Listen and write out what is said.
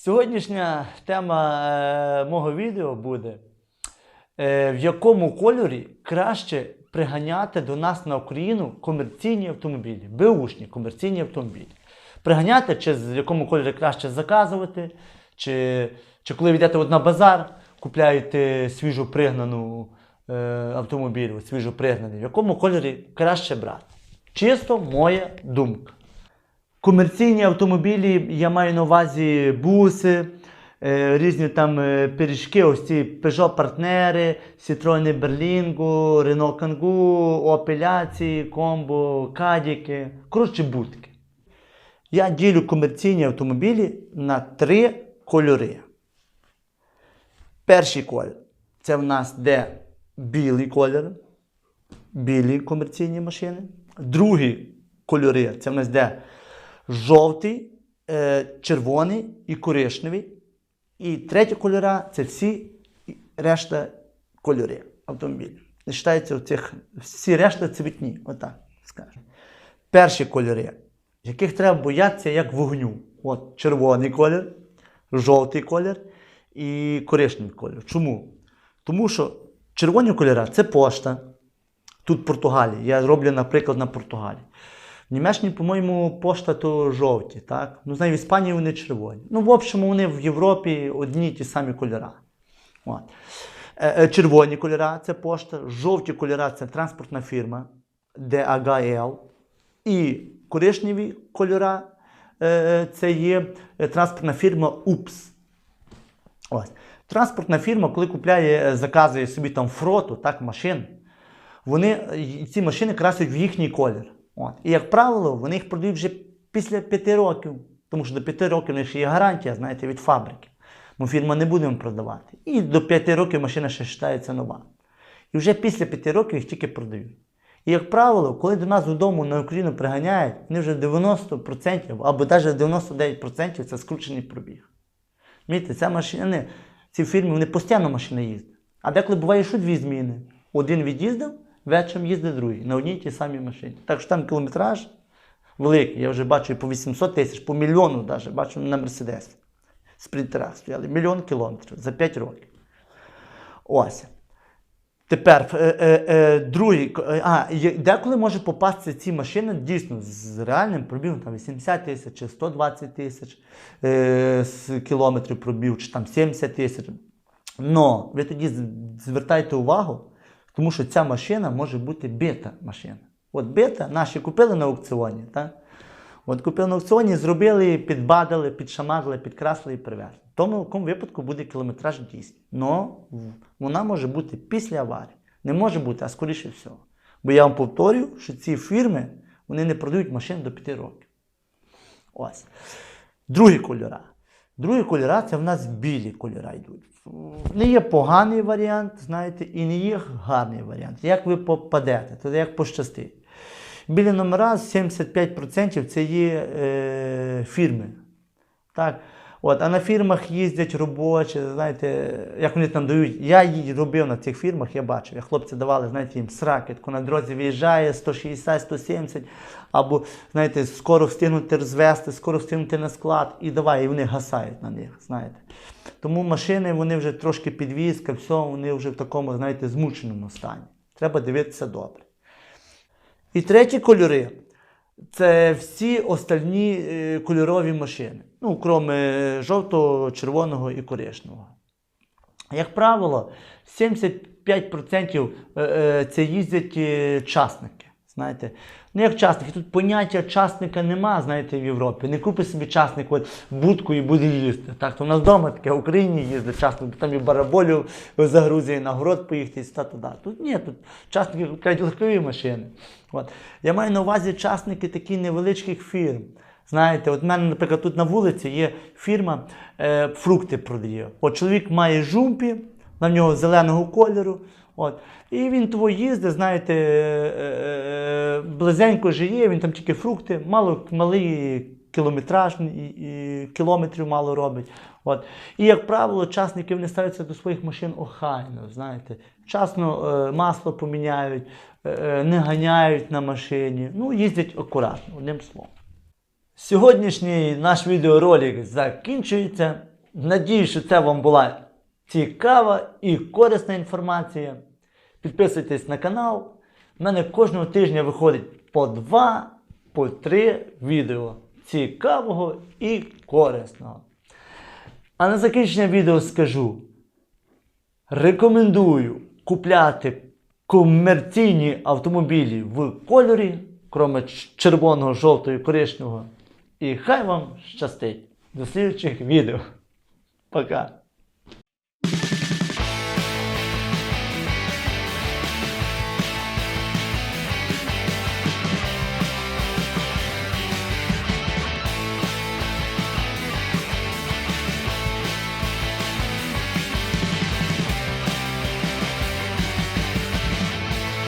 Сьогоднішня тема е, мого відео буде, е, в якому кольорі краще приганяти до нас на Україну комерційні автомобілі, беушні комерційні автомобілі. Приганяти, чи з якому кольорі краще заказувати, чи, чи коли йдете на базар, купляєте свіжо пригнану е, автомобіль, свіжо пригнаний, в якому кольорі краще брати. Чисто моя думка. Комерційні автомобілі, я маю на увазі буси, е, різні там е, пиріжки, ось ці Peugeot партнери, Citroen Berlingo, Renault Kangoo, Опеляції, Комбо, Кадіки, коротше будки. Я ділю комерційні автомобілі на три кольори. Перший колір це в нас де білий колір, білі комерційні машини. Другі кольори це в нас де жовтий, е, червоний і коричневий. І треті кольора це всі решта кольори автомобілів. Не вважається всі решта цвітні, отак скажемо. Перші кольори, яких треба боятися як вогню. От червоний колір, жовтий колір і коричневий колір. Чому? Тому що червоні кольори це пошта. Тут Португалія. Я роблю, наприклад, на Португалії. В Німеччині, по-моєму, пошта то жовті, так? Ну, знаю, в Іспанії вони червоні. Ну, в общому, вони в Європі одні ті самі кольори. От. Е, е, Червоні кольори це пошта, жовті кольори це транспортна фірма DAGL. І коричневі кольори е, це є транспортна фірма UPS. Ось. Транспортна фірма, коли купляє, заказує собі там фроту, так, машин, вони ці машини красять в їхній колір. От. І, як правило, вони їх продають вже після п'яти років, тому що до п'яти років у них ще є гарантія, знаєте, від фабрики. Ми фірма не будемо продавати. І до п'яти років машина ще вважається нова. І вже після п'яти років їх тільки продають. І, як правило, коли до нас додому на Україну приганяють, вони вже 90% або навіть 99% це скручений пробіг. Розумієте, ця машина, ці фірми вони постійно машини їздять. А деколи буває, що дві зміни. Один від'їздив, вечором їздить другий на одній тій самій машині. Так що там кілометраж великий. Я вже бачу по 800 тисяч, по мільйону навіть бачу на Мерседесі. Спринтера стояли. Мільйон кілометрів за 5 років. Ось. Тепер е, е, е, другий, е, а, деколи може попасти ці машини дійсно з реальним пробігом там 80 тисяч чи 120 тисяч е, кілометрів пробіг, чи там 70 тисяч. Но ви тоді звертайте увагу, тому що ця машина може бути бита машина. От бита наші купили на аукціоні. Так? От купили на аукціоні, зробили, підбадили, підшамарили, підкрасили і привезли. В тому в якому випадку буде кілометраж дійсний. Но вона може бути після аварії. Не може бути, а скоріше всього. Бо я вам повторюю, що ці фірми вони не продають машин до 5 років. Ось. Другі кольори. Другі кольори це в нас білі кольори йдуть. Не є поганий варіант, знаєте, і не є гарний варіант. Як ви попадете, то як пощастить. Білі номера 75% це є е, фірми. Так? От, а на фірмах їздять робочі, знаєте, як вони там дають. Я її робив на цих фірмах, я бачив, як хлопці давали, знаєте, їм сраки, тако на дорозі виїжджає 160-170, або, знаєте, скоро встигнути розвести, скоро встигнути на склад, і давай, і вони гасають на них, знаєте. Тому машини, вони вже трошки підвізка, все, вони вже в такому, знаєте, змученому стані. Треба дивитися добре. І треті кольори це всі остальні е, кольорові машини. Ну, крім е, жовтого, червоного і коричневого. Як правило, 75% е, це їздять частники. Знаєте, ну як частники, тут поняття частника нема, знаєте, в Європі. Не купи собі частник от, будку і буде їсти. Так, то в нас вдома таке в Україні їздить частник, там і бараболю загрузує на город поїхати і та туди. Тут ні, тут частники купляють легкові машини. От. Я маю на увазі частники таких невеличких фірм. Знаєте, от в мене, наприклад, тут на вулиці є фірма, е, фрукти продає. От чоловік має жумпі, на нього зеленого кольору. От. І він того їздить, знаєте, е, е, близенько жиє, він там тільки фрукти, мало, малий кілометраж, кілометрів мало робить. От. І, як правило, частники вони ставляться до своїх машин охайно, знаєте. Вчасно е, масло поміняють, е, е, не ганяють на машині, ну, їздять акуратно, одним словом. Сьогоднішній наш відеоролик закінчується. Надію, що це вам була цікава і корисна інформація. Підписуйтесь на канал. У мене кожного тижня виходить по два, по три відео цікавого і корисного. А на закінчення відео скажу: рекомендую купляти комерційні автомобілі в кольорі, кроме червоного, жовтого і коричневого. І хай вам щастить. До слідчих відео. Пока.